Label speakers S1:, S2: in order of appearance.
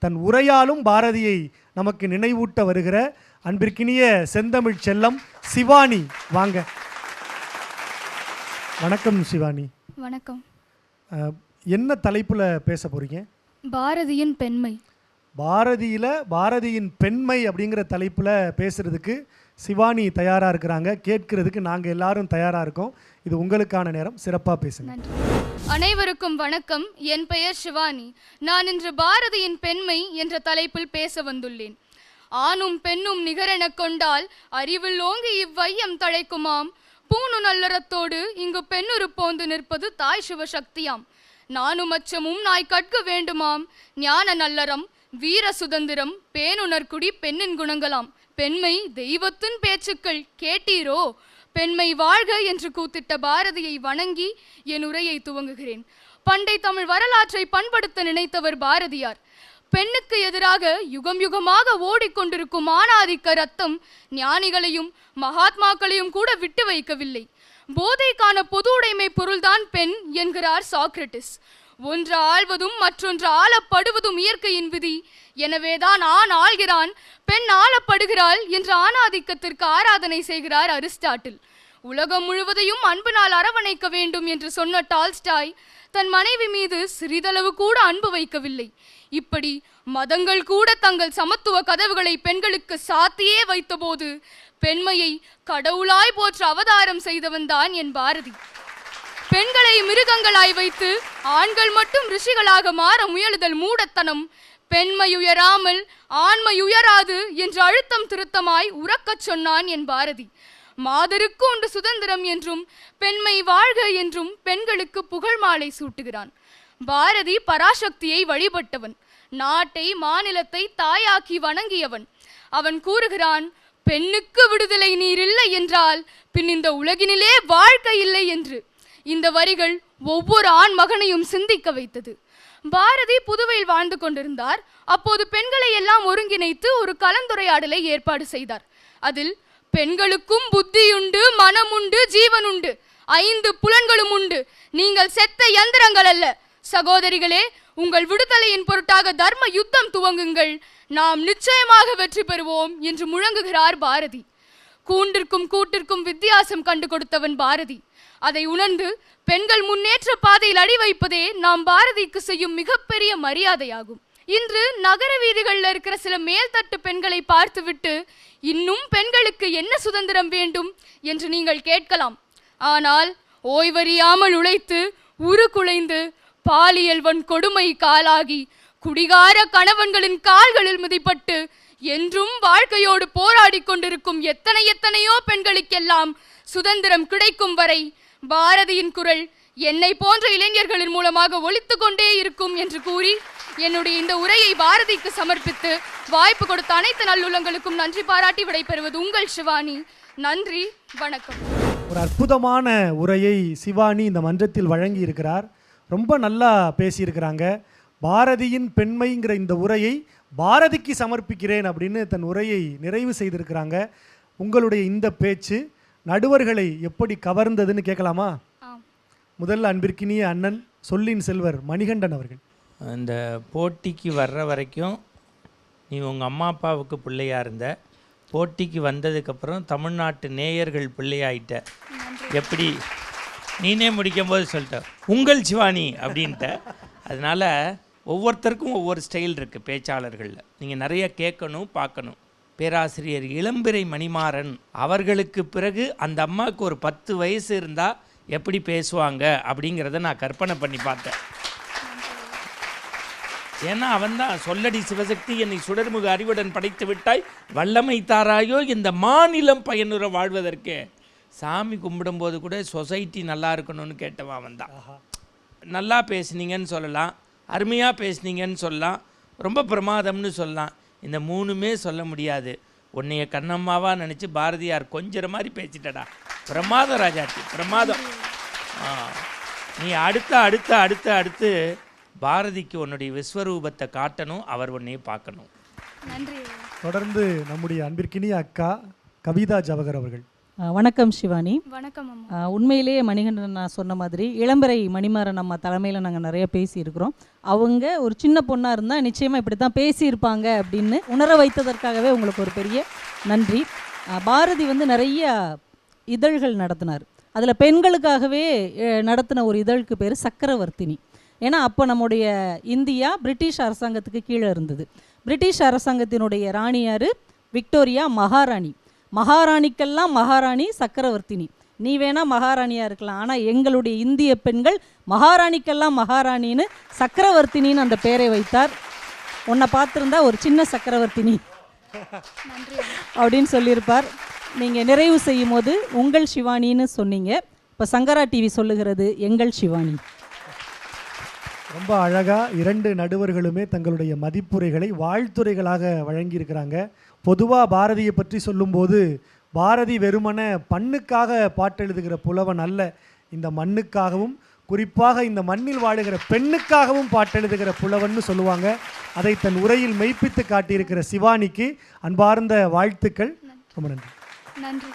S1: தன் உரையாலும் பாரதியை நமக்கு நினைவூட்ட வருகிற அன்பிற்கினிய செந்தமிழ் செல்லம் சிவானி. வாங்க. வணக்கம் சிவானி.
S2: வணக்கம்.
S1: என்ன தலைப்பில் பேச போறீங்க?
S2: பாரதியின் பெண்மை.
S1: பாரதியில பாரதியின் பெண்மை அப்படிங்கிற தலைப்பில் பேசுறதுக்கு சிவானி தயாராக இருக்கிறாங்க. கேட்கறதுக்கு நாங்கள் எல்லாரும் தயாராக இருக்கோம். இது உங்களுக்கான நேரம். சிறப்பாக பேசுங்க.
S2: அனைவருக்கும் வணக்கம். என் பெயர் சிவானி. நான் இன்று பாரதியின் பெண்மை என்ற தலைப்பில் பேச வந்துள்ளேன். ஆணும் பெண்ணும் நிகரெனக் கொண்டால் அறிவில் ஓங்கி இவ்வையம் தழைக்குமாம். பூணு நல்லறத்தோடு இங்கு பெண்ணுரு போந்து நிற்பது தாய் சிவசக்தியாம் நானும் அச்சமும் நாய் கற்க வேண்டுமாம். ஞான நல்லறம் வீர சுதந்திரம் பேணுணர்குடி பெண்ணின் குணங்களாம். பெண்மை தெய்வத்தின் பேச்சுக்கள் கேட்டீரோ? பெண்மை வாழ்க என்று கூத்திட்ட பாரதியை வணங்கி என் உரையை துவங்குகிறேன். பண்டை தமிழ் வரலாற்றை பண்படுத்த நினைத்தவர் பாரதியார். பெண்ணுக்கு எதிராக யுகம் யுகமாக ஓடிக்கொண்டிருக்கும் ஆணாதிக்க ரத்தம் ஞானிகளையும் மகாத்மாக்களையும் கூட விட்டு வைக்கவில்லை. போதைக்கான பொது உடைமை பொருள்தான் பெண் என்கிறார் சாக்ரட்டிஸ். ஒன்று ஆழ்வதும் மற்றொன்று ஆளப்படுவதும் இயற்கையின் விதி. எனவேதான் ஆண் ஆள்கிறான் பெண் ஆளப்படுகிறாள் என்ற ஆணாதிக்கத்திற்கு ஆராதனை செய்கிறார் அரிஸ்டாட்டில். உலகம் முழுவதையும் அன்பினால் அரவணைக்க வேண்டும் என்று சொன்ன டால்ஸ்டாய் தன் மனைவி மீது சிறிதளவு கூட அன்பு வைக்கவில்லை. இப்படி மதங்கள் கூட தங்கள் சமத்துவ கதவுகளை பெண்களுக்கு சாத்தியே வைத்தபோது பெண்மையை கடவுளாய் போற்ற அவதாரம் செய்தவன்தான் என் பாரதி. பெண்களை மிருகங்களாய் வைத்து ஆண்கள் மட்டும் ரிஷிகளாக மாற முயலுதல் மூடத்தனம். பெண்மை உயராமல் ஆண்மை உயராது என்று அழுத்தம் திருத்தமாய் உறக்கச் சொன்னான் என் பாரதி. மாதருக்கு உண்டு சுதந்திரம் என்றும் பெண்மை வாழ்க என்றும் பெண்களுக்கு புகழ் மாலை சூட்டுகிறான். பாரதி பராசக்தியை வழிபட்டவன் நாட்டை மாநிலத்தை தாயாக்கி வணங்கியவன். அவன் கூறுகிறான் பெண்ணுக்கு விடுதலை நீர் இல்லை என்றால் பின் இந்த உலகினிலே வாழ்க்கை இல்லை என்று. இந்த வரிகள் ஒவ்வொரு ஆண் மகனையும் சிந்திக்க வைத்தது. பாரதி புதுவையில் வாழ்ந்து கொண்டிருந்தார். அப்போது பெண்களை எல்லாம் ஒருங்கிணைத்து ஒரு கலந்துரையாடலை ஏற்பாடு செய்தார். அதில் பெண்களுக்கும் புத்தியுண்டு மனமுண்டு ஜீவனுண்டு ஐந்து புலன்களும் உண்டு. நீங்கள் செத்த யந்திரங்கள் அல்ல. சகோதரிகளே உங்கள் விடுதலையின் பொருட்டாக தர்ம யுத்தம் துவங்குங்கள். நாம் நிச்சயமாக வெற்றி பெறுவோம் என்று முழங்குகிறார் பாரதி. கூண்டிற்கும் கூட்டிற்கும் வித்தியாசம் கண்டு கொடுத்தவன் பாரதி. அதை உணர்ந்து பெண்கள் முன்னேற்ற பாதையில் அடி வைப்பதே நாம் பாரதிக்கு செய்யும் மிகப்பெரிய மரியாதையாகும். இன்று நகர வீதிகளில் இருக்கிற சில மேல்தட்டு பெண்களை பார்த்துவிட்டு இன்னும் பெண்களுக்கு என்ன சுதந்திரம் வேண்டும்? என்று நீங்கள் கேட்கலாம். ஆனால் ஓய்வறியாமல் உழைத்து உரு குலைந்து பாலியல் வன் கொடுமை காலாகி குடிகார கணவன்களின் கால்களில் மிதிப்பட்டு என்றும் வாழ்க்கையோடு போராடி கொண்டிருக்கும் எத்தனை எத்தனையோ பெண்களுக்கெல்லாம் சுதந்திரம் கிடைக்கும் வரை பாரதியின் குரல் என்னை போன்ற இளைஞர்களின் மூலமாக ஒழித்து கொண்டே இருக்கும் என்று கூறி என்னுடைய இந்த உரையை பாரதிக்கு சமர்ப்பித்து வாய்ப்பு கொடுத்த அனைத்து நல்லுள்ளங்களுக்கும் நன்றி பாராட்டி விடைபெறுவது உங்கள் சிவானி. நன்றி வணக்கம்.
S1: ஒரு அற்புதமான உரையை சிவானி இந்த மன்றத்தில் வழங்கி இருக்கிறார் ரொம்ப நல்லா பேசியிருக்கிறாங்க. பாரதியின் பெண்மைங்கிற இந்த உரையை பாரதிக்கு சமர்ப்பிக்கிறேன் அப்படின்னு தன் உரையை நிறைவு செய்திருக்கிறாங்க. உங்களுடைய இந்த பேச்சு நடுவர்களை எப்படி கவர்ந்ததுன்னு கேட்கலாமா? முதல்ல அன்பிற்கினிய அண்ணன் சொல்லின் செல்வர் மணிகண்டன் அவர்கள்.
S3: அந்த போட்டிக்கு வர்ற வரைக்கும் நீ உங்கள் அம்மா அப்பாவுக்கு பிள்ளையா இருந்த போட்டிக்கு வந்ததுக்கப்புறம் தமிழ்நாட்டு நேயர்கள் பிள்ளையாயிட்ட. எப்படி? நீனே முடிக்கும் போது சொல்லிட்ட. உங்கள் சிவானி அப்படின்ட்ட. அதனால் ஒவ்வொருத்தருக்கும் ஒவ்வொரு ஸ்டைல் இருக்குது பேச்சாளர்களில். நீங்கள் நிறைய கேட்கணும் பார்க்கணும். பேராசிரியர் இளம்பிறை மணிமாறன் அவர்களுக்கு பிறகு அந்த அம்மாவுக்கு ஒரு பத்து வயசு இருந்தால் எப்படி பேசுவாங்க அப்படிங்கிறத நான் கற்பனை பண்ணி பார்த்தேன். ஏன்னா அவன்தான் சொல்லடி சிவசக்தி என்னை சுடர்முக அறிவுடன் படைத்து விட்டாய். வல்லமை தாராயோ இந்த மாநிலம் பயனுற வாழ்வதற்கு. சாமி கும்பிடும்போது கூட சொசைட்டி நல்லா இருக்கணும்னு கேட்டவன் அவன்தான். நல்லா பேசுனீங்கன்னு சொல்லலாம். அருமையாக பேசுனீங்கன்னு சொல்லலாம். ரொம்ப பிரமாதம்னு சொல்லலாம். இந்த மூணுமே சொல்ல முடியாது. உன்னைய கண்ணம்மாவா நினச்சி பாரதியார் கொஞ்சற மாதிரி பேசிட்டடா. பிரமாதம் ராஜாத்தி பிரமாதம். ஆ. நீ அடுத்த அடுத்த அடுத்த அடுத்து பாரதிக்கு உன்னுடைய விஸ்வரூபத்தை காட்டணும் அவர் உன்னைய பார்க்கணும்.
S2: நன்றி.
S1: தொடர்ந்து நம்முடைய அன்பிற்கினிய அக்கா கவிதா ஜவகர் அவர்கள்.
S4: வணக்கம் சிவானி.
S2: வணக்கம்
S4: உண்மையிலேயே மணிகண்டன் நான் சொன்ன மாதிரி இளம்பரை மணிமாறன் அம்மா தலைமையில் நாங்கள் நிறைய பேசியிருக்கிறோம். அவங்க ஒரு சின்ன பொண்ணாக இருந்தால் நிச்சயமாக இப்படி தான் பேசியிருப்பாங்க அப்படின்னு உணர வைத்ததற்காகவே உங்களுக்கு ஒரு பெரிய நன்றி. பாரதி வந்து நிறைய இதழ்கள் நடத்தினார். அதில் பெண்களுக்காகவே நடத்தின ஒரு இதழுக்கு பேர் சக்கரவர்த்தினி. ஏன்னா அப்போ நம்முடைய இந்தியா பிரிட்டிஷ் அரசாங்கத்துக்கு கீழே இருந்தது. பிரிட்டிஷ் அரசாங்கத்தினுடைய ராணியார் விக்டோரியா மகாராணி. மகாராணிக்கெல்லாம் மகாராணி சக்கரவர்த்தினி. நீ வேணால் மகாராணியாக இருக்கலாம். ஆனால் எங்களுடைய இந்திய பெண்கள் மகாராணிக்கெல்லாம் மகாராணின்னு சக்கரவர்த்தினின்னு அந்த பெயரை வைத்தார். உன்னை பார்த்துருந்தா ஒரு சின்ன சக்கரவர்த்தினி அப்படின்னு சொல்லியிருப்பார். நீங்கள் நிறைவு செய்யும் போது உங்கள் சிவானின்னு சொன்னீங்க. இப்போ சங்கரா டிவி சொல்லுகிறது எங்கள் சிவானி.
S1: ரொம்ப அழகாக இரண்டு நடுவர்களுமே தங்களுடைய மதிப்புரைகளை வாழ்த்துறைகளாக வழங்கியிருக்கிறாங்க. பொதுவாக பாரதியை பற்றி சொல்லும்போது பாரதி வெறுமன பண்ணுக்காக பாட்டெழுதுகிற புலவன் அல்ல. இந்த மண்ணுக்காகவும் குறிப்பாக இந்த மண்ணில் வாழுகிற பெண்ணுக்காகவும் பாட்டெழுதுகிற புலவன்னு சொல்லுவாங்க. அதை தன் உரையில் மெய்ப்பித்து காட்டியிருக்கிற சிவானிக்கு அன்பார்ந்த வாழ்த்துக்கள். ரொம்ப நன்றி.
S2: நன்றி.